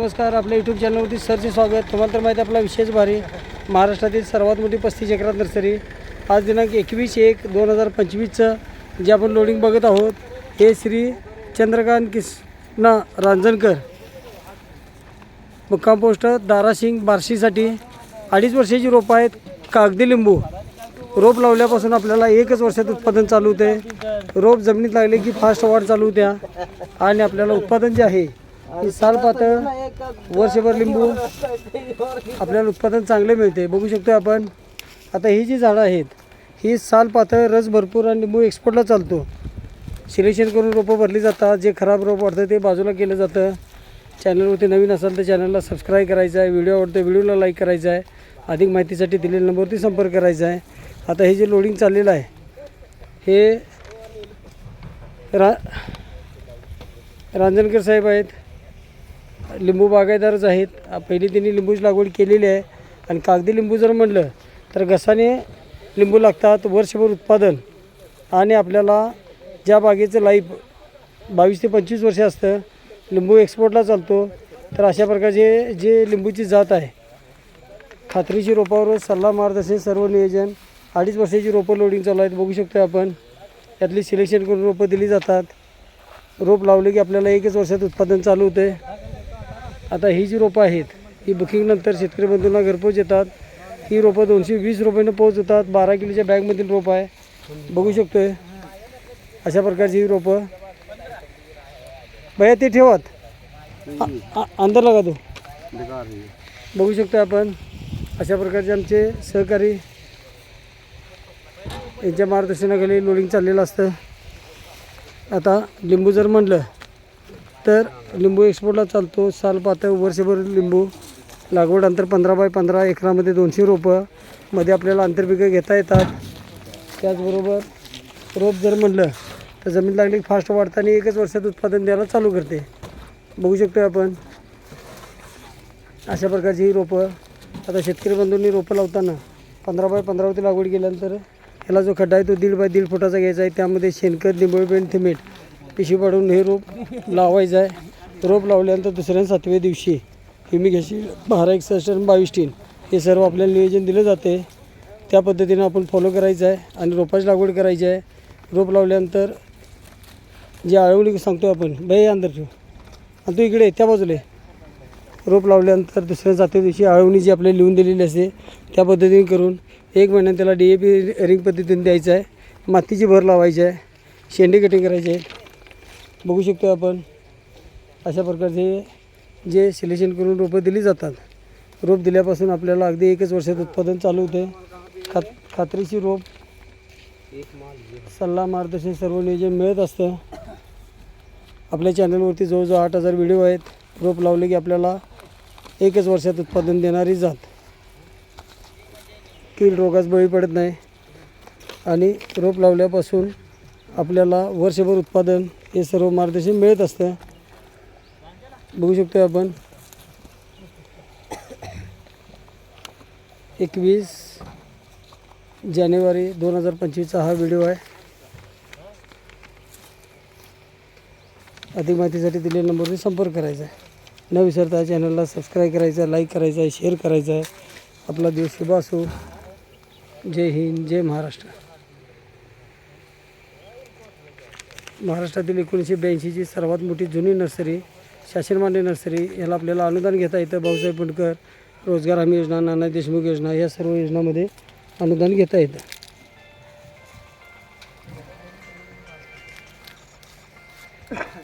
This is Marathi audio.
नमस्कार आपल्या यूट्यूब चॅनलवरती सरचे स्वागत. तुम्हाला तर माहिती आपला विशेष भारी महाराष्ट्रातील सर्वात मोठी पस्तीस एकरात नर्सरी. आज दिनांक एकवीस एक दोन हजार पंचवीसचं जे आपण लोडिंग बघत आहोत हे श्री चंद्रकांत कृष्णा रांजणकर. मुक्काम पोस्ट दाराशिंग बार्शीसाठी. अडीच वर्षाची रोपं आहेत कागदी लिंबू. रोप लावल्यापासून आपल्याला एकच वर्षात उत्पादन चालू होते रोप जमिनीत लागले की फास्ट वाढ चालू होत्या. आणि आपल्याला उत्पादन जे आहे ही साल पातळ वर्षभर लिंबू. आपल्याला उत्पादन चांगले मिळते. बघू शकतो आपण. आता ही जी झाडं आहेत ही साल पातळ रस भरपूर आणि लिंबू एक्सपोर्टला चालतो. सिलेक्शन करून रोपं भरली जातात. जे खराब रोप वाढतं ते बाजूला केलं जातं. चॅनलवरती नवीन असाल तर चॅनलला सबस्क्राईब करायचं आहे व्हिडिओ आवडतो व्हिडिओला लाईक करायचा आहे अधिक माहितीसाठी दिलेल्या नंबरवरती संपर्क करायचा आहे आता हे जे लोडिंग चाललेलं आहे हे रा रांजणकर साहेब आहेत. लिंबू बागायतदारच आहेत. पहिली त्यांनी लिंबूची लागवड केलेली आहे. आणि कागदी लिंबू जर म्हणलं तर घसाने लिंबू लागतात वर्षभर उत्पादन. आणि आपल्याला ज्या बागेचं लाईफ बावीस ते पंचवीस वर्ष असतं लिंबू एक्सपोर्टला चालतो. तर अशा प्रकारचे जे लिंबूची जात आहे खात्रीची रोपावर सल्ला मार्गदर्शन सर्व नियोजन अडीच वर्षाची रोपं लोडिंग चालू आहेत बघू शकतो आपण. यातली सिलेक्शन करून रोपं दिली जातात. रोप लावले की आपल्याला एकच वर्षात उत्पादन चालू होते आता ही जी रोपं आहेत ही बुकिंगनंतर शेतकरी बंधूंना घरपोच येतात. ही रोपं दोनशे वीस रुपयानं पोहोचतात बारा किलोच्या बॅगमधील रोप आहे. बघू शकतोय. अशा प्रकारची ही रोपं. भैया ते ठेवत. अंदर लगा तो. बघू शकतो आपण. अशा प्रकारचे आमचे सहकारी यांच्या मार्गदर्शनाखाली लोडिंग चाललेलं असतं. आता लिंबू जर म्हणलं. तर लिंबू एक्सपोर्टला चालतो. साल पातळ वर्षभर लिंबू. लागवड अंतर पंधरा बाय पंधरा एकरामध्ये दोनशे रोपं. मध्ये आपल्याला आंतरपिकं घेता येतात. त्याचबरोबर रोप जर म्हणलं तर जमीन लागली फास्ट वाढताना एकच वर्षात उत्पादन द्यायला चालू करते. बघू शकतो आपण. अशा प्रकारची ही रोपं. आता शेतकरी बंधूंनी रोपं लावताना पंधरा बाय पंधरावरती लागवड केल्यानंतर ह्याला जो खड्डा आहे तो दीड बाय दीड फुटाचा घ्यायचा आहे. त्यामध्ये शेणखत निंबळपेंट थिमेट पिशवी पाडून हे रोप लावायचं आहे. रोप लावल्यानंतर दुसऱ्या सातव्या दिवशी ह्युमिक बारा एकसष्ट आणि बावीस टीन हे सर्व आपल्याला नियोजन दिलं जाते. त्या पद्धतीनं आपण फॉलो करायचं आहे आणि रोपाची लागवड करायची आहे. रोप लावल्यानंतर जे आळवणी सांगतो आपण बाई अंदर ठेव. आणि तू इकडे त्या बाजूला रोप लावल्यानंतर दुसऱ्या जाते दिवशी आळवणी जी आपल्याला लिहून दिलेली असते त्या पद्धतीने करून एक महिन्यात त्याला डी ए पी रिंग पद्धतीने द्यायचं आहे. मातीची भर लावायची आहे. शेंडे कटिंग करायची आहे. बघू शकतो आपण. अशा प्रकारचे जे सिलेक्शन करून रोपं दिली जातात. रोप दिल्यापासून आपल्याला अगदी एकच वर्षात उत्पादन चालू होते खात खात्रीची रोप सल्ला मार्गदर्शन सर्व नियोजन मिळत असतं. आपल्या चॅनलवरती जवळजवळ आठ हजार व्हिडिओ आहेत. रोप लावले की आपल्याला एकच वर्षात उत्पादन देणारी जात. कीड रोगास बळी पडत नाही. आणि रोप लावल्यापासून आपल्याला वर्षभर उत्पादन हे सर्व मार्गदर्शन मिळत असतं. बघू शकतो आपण. एकवीस जानेवारी दोन हजार पंचवीसचा हा व्हिडिओ आहे. अधिक माहितीसाठी दिलेल्या नंबरवर संपर्क करायचा आहे. न विसरता चॅनलला सबस्क्राईब करायचं आहे लाईक करायचं आहे शेअर करायचं आहे. आपला दिवस शुभ असो. जय हिंद जय महाराष्ट्र. महाराष्ट्रातील एकोणीसशे ब्याऐंशीची सर्वात मोठी जुनी नर्सरी शासनमान्य नर्सरी याला आपल्याला अनुदान घेता येतं. भाऊसाहेब पुंडकर रोजगार हमी योजना नाना देशमुख योजना या सर्व योजनामध्ये अनुदान घेता येतं.